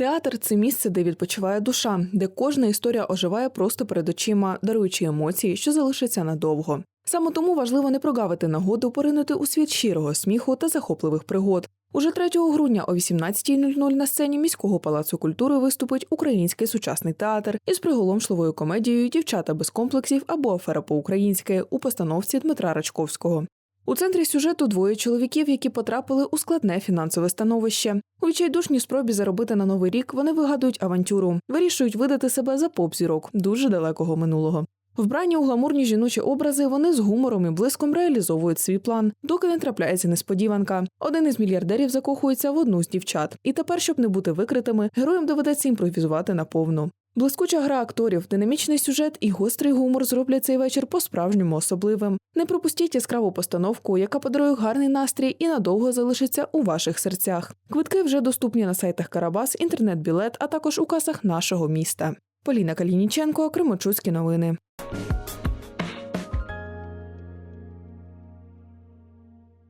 Театр це місце, де відпочиває душа, де кожна історія оживає просто перед очима, даруючи емоції, що залишаться надовго. Саме тому важливо не прогавити нагоду поринути у світ щирого сміху та захопливих пригод. Уже 3 грудня о 18.00 на сцені міського палацу культури виступить український сучасний театр із приголомшливою комедією Дівчата без комплексів або афера по-українськи у постановці Дмитра Рачковського. У центрі сюжету двоє чоловіків, які потрапили у складне фінансове становище. У відчайдушній спробі заробити на новий рік вони вигадують авантюру, вирішують видати себе за поп-зірок дуже далекого минулого. Вбрані у гламурні жіночі образи вони з гумором і блиском реалізовують свій план, доки не трапляється несподіванка. Один із мільярдерів закохується в одну з дівчат. І тепер, щоб не бути викритими, героям доведеться імпровізувати наповну. Блискуча гра акторів, динамічний сюжет і гострий гумор зроблять цей вечір по-справжньому особливим. Не пропустіть яскраву постановку, яка подарує гарний настрій і надовго залишиться у ваших серцях. Квитки вже доступні на сайтах Карабас, інтернет-білет, а також у касах нашого міста. Поліна Калініченко, Кримочуцькі новини.